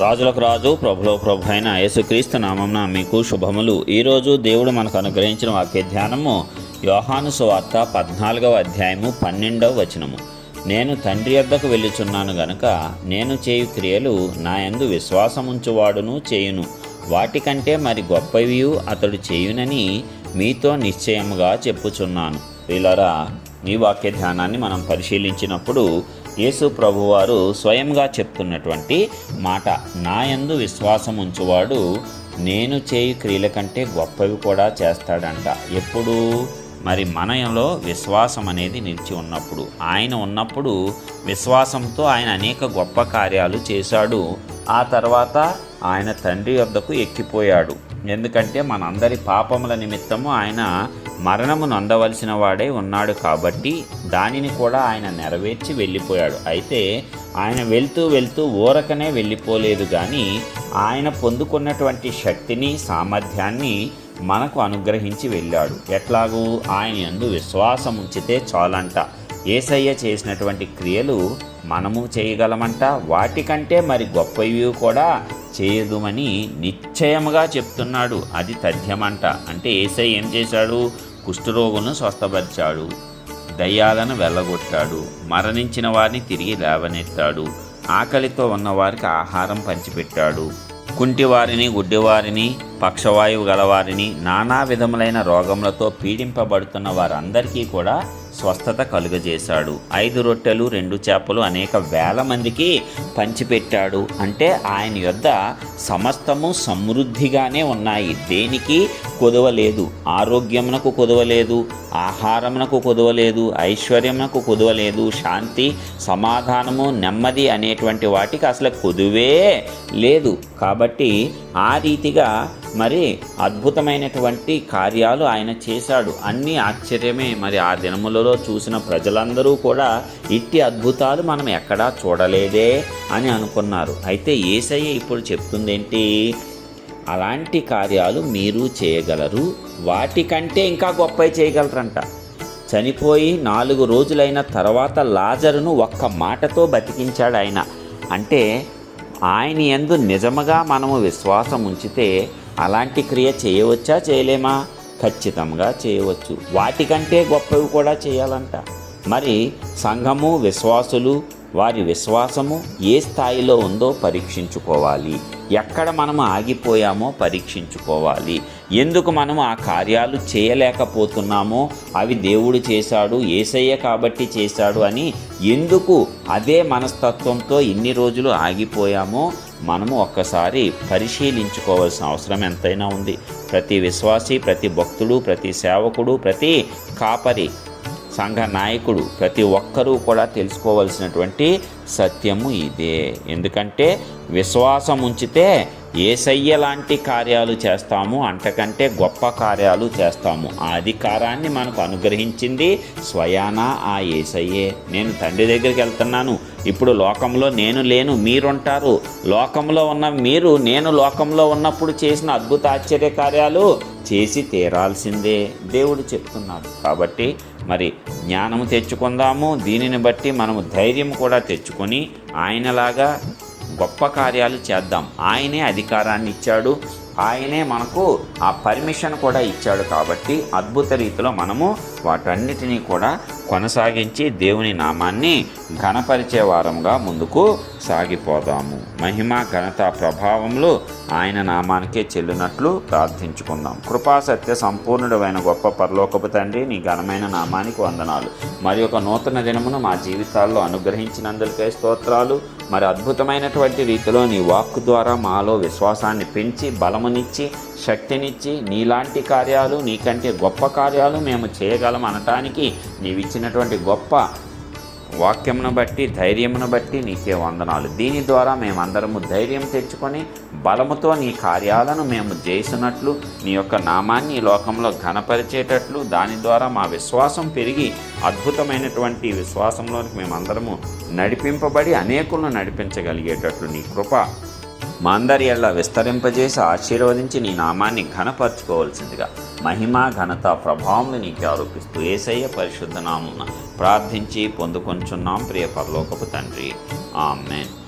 రాజులకు రాజు ప్రభులో ప్రభు అయిన యేసుక్రీస్తు నామంన మీకు శుభములు. ఈరోజు దేవుడు మనకు అనుగ్రహించిన వాక్య ధ్యానము యోహాను సువార్త పద్నాలుగవ అధ్యాయము పన్నెండవ వచనము. నేను తండ్రి వద్దకు వెళ్ళుచున్నాను గనుక నేను చేయు క్రియలు నా యందు విశ్వాసముంచువాడును చేయును. వాటికంటే మరి గొప్పవి అతడు చేయునని మీతో నిశ్చయముగా చెప్పుచున్నాను. వీళ్ళరా ఈ వాక్య ధ్యానాన్ని మనం పరిశీలించినప్పుడు యేసు ప్రభువారు స్వయంగా చెప్తున్నటువంటి మాట నాయందు విశ్వాసం ఉంచువాడు నేను చేయు క్రియల కంటే గొప్పవి కూడా చేస్తాడంట. ఎప్పుడు? మరి మనలో విశ్వాసం అనేది నిలిచి ఉన్నప్పుడు. ఆయన ఉన్నప్పుడు విశ్వాసంతో ఆయన అనేక గొప్ప కార్యాలు చేశాడు. ఆ తర్వాత ఆయన తండ్రి వద్దకు ఎక్కిపోయాడు. ఎందుకంటే మనందరి పాపముల నిమిత్తము ఆయన మరణము నొందవలసిన వాడే ఉన్నాడు కాబట్టి దానిని కూడా ఆయన నెరవేర్చి వెళ్ళిపోయాడు. అయితే ఆయన వెళ్తూ వెళ్తూ ఊరకనే వెళ్ళిపోలేదు కానీ ఆయన పొందుకున్నటువంటి శక్తిని సామర్థ్యాన్ని మనకు అనుగ్రహించి వెళ్ళాడు. ఎట్లాగూ ఆయన ఎందు విశ్వాసం ఉంచితే చాలంట. ఏసయ్య చేసినటువంటి క్రియలు మనము చేయగలమంట. వాటికంటే మరి గొప్పవి కూడా చేయదుమని నిశ్చయముగా చెప్తున్నాడు. అది తథ్యమంట. అంటే ఏసై ఏం చేశాడు? కుష్ఠరోగులను స్వస్థపరిచాడు. దయ్యాలను వెళ్ళగొట్టాడు. మరణించిన వారిని తిరిగి లేవనెత్తాడు. ఆకలితో ఉన్నవారికి ఆహారం పంచిపెట్టాడు. కుంటివారిని గుడ్డివారిని పక్షవాయువు గలవారిని నానా విధములైన రోగములతో పీడింపబడుతున్న వారందరికీ కూడా స్వస్థత కలుగజేశాడు. ఐదు రొట్టెలు రెండు చేపలు అనేక వేల మందికి పంచిపెట్టాడు. అంటే ఆయన యొద్ద సమస్తము సమృద్ధిగానే ఉన్నాయి. దేనికి కొదవలేదు. ఆరోగ్యమునకు కొదవలేదు. ఆహారమునకు కొదవలేదు. ఐశ్వర్యమునకు కొదవలేదు. శాంతి సమాధానము నెమ్మది అనేటువంటి వాటికి అసలు కొదువే లేదు. కాబట్టి ఆ రీతిగా మరి అద్భుతమైనటువంటి కార్యాలు ఆయన చేశాడు. అన్నీ ఆశ్చర్యమే. మరి ఆ దినములలో చూసిన ప్రజలందరూ కూడా ఇట్టి అద్భుతాలు మనం ఎక్కడా చూడలేదే అని అనుకున్నారు. అయితే ఏసయ్య ఇప్పుడు చెప్తుందేంటి? అలాంటి కార్యాలు మీరు చేయగలరు. వాటికంటే ఇంకా గొప్పవి చేయగలరంట. చనిపోయి నాలుగు రోజులైన తర్వాత లాజరును ఒక్క మాటతో బతికించాడు ఆయన అంటే ఆయన ఎందు నిజముగా మనము విశ్వాసం ఉంచితే అలాంటి క్రియ చేయవచ్చా? చేయలేమా? ఖచ్చితంగా చేయవచ్చు. వాటికంటే గొప్పవి కూడా చేయాలంట. మరి సంఘము విశ్వాసులు వారి విశ్వాసము ఏ స్థాయిలో ఉందో పరీక్షించుకోవాలి. ఎక్కడ మనం ఆగిపోయామో పరీక్షించుకోవాలి. ఎందుకు మనం ఆ కార్యాలు చేయలేకపోతున్నామో అవి దేవుడు చేశాడు ఏసయ్య కాబట్టి చేశాడు అని ఎందుకు అదే మనస్తత్వంతో ఇన్ని రోజులు ఆగిపోయామో మనము ఒక్కసారి పరిశీలించుకోవాల్సిన అవసరం ఎంతైనా ఉంది. ప్రతి విశ్వాసి ప్రతి భక్తుడు ప్రతి సేవకుడు ప్రతి కాపరి సంఘ నాయకుడు ప్రతి ఒక్కరూ కూడా తెలుసుకోవాల్సినటువంటి సత్యము ఇదే. ఎందుకంటే విశ్వాసం ఉంచితే ఏసయ్య లాంటి కార్యాలు చేస్తాము అంతకంటే గొప్ప కార్యాలు చేస్తాము. ఆ అధికారాన్ని మనకు అనుగ్రహించింది స్వయానా ఆ ఏసయ్యే. నేను తండ్రి దగ్గరికి వెళ్తున్నాను ఇప్పుడు లోకంలో నేను లేను మీరుంటారు. లోకంలో ఉన్న మీరు నేను లోకంలో ఉన్నప్పుడు చేసిన అద్భుత ఆశ్చర్య కార్యాలు చేసి తీరాల్సిందే దేవుడు చెప్తున్నాడు. కాబట్టి మరి జ్ఞానము తెచ్చుకుందాము. దీనిని బట్టి మనము ధైర్యం కూడా తెచ్చుకొని ఆయనలాగా గొప్ప కార్యాలు చేద్దాం. ఆయనే అధికారాన్ని ఇచ్చాడు. ఆయనే మనకు ఆ పర్మిషన్ కూడా ఇచ్చాడు. కాబట్టి అద్భుత రీతిలో మనము వాటన్నిటినీ కూడా కొనసాగించి దేవుని నామాన్ని ఘనపరిచే వారంగా ముందుకు సాగిపోదాము. మహిమ ఘనత ప్రభావములు ఆయన నామానికే చెల్లినట్లు ప్రార్థించుకుందాం. కృపా సత్య సంపూర్ణుడమైన గొప్ప పరలోకపు తండ్రి నీ ఘనమైన నామానికి వందనాలు. మరి ఒక నూతన దినమును మా జీవితాల్లో అనుగ్రహించినందుకే స్తోత్రాలు. మరి అద్భుతమైనటువంటి రీతిలో నీ వాక్కు ద్వారా మాలో విశ్వాసాన్ని పెంచి బలమునిచ్చి శక్తినిచ్చి నీలాంటి కార్యాలు నీకంటే గొప్ప కార్యాలు మేము చేయగలం అనటానికి ఇచ్చినటువంటి గొప్ప వాక్యమును బట్టి ధైర్యమును బట్టి నీకే వందనాలు. దీని ద్వారా మేమందరము ధైర్యం తెచ్చుకొని బలముతో నీ కార్యాలను మేము చేసినట్లు నీ యొక్క నామాన్ని ఈ లోకంలో ఘనపరిచేటట్లు దాని ద్వారా మా విశ్వాసం పెరిగి అద్భుతమైనటువంటి విశ్వాసంలోనికి మేమందరము నడిపింపబడి అనేకులను నడిపించగలిగేటట్లు నీ కృప మా విస్తరింపజేసి ఆశీర్వదించి నీ నామాన్ని ఘనపరచుకోవాల్సిందిగా మహిమ ఘనత ప్రభావం నీకు ఆరోపిస్తూ ఏసయ్య పరిశుద్ధ నామున ప్రార్థించి పొందుకొంచున్నాం. ప్రియ పరలోకపు తండ్రి. ఆమెన్.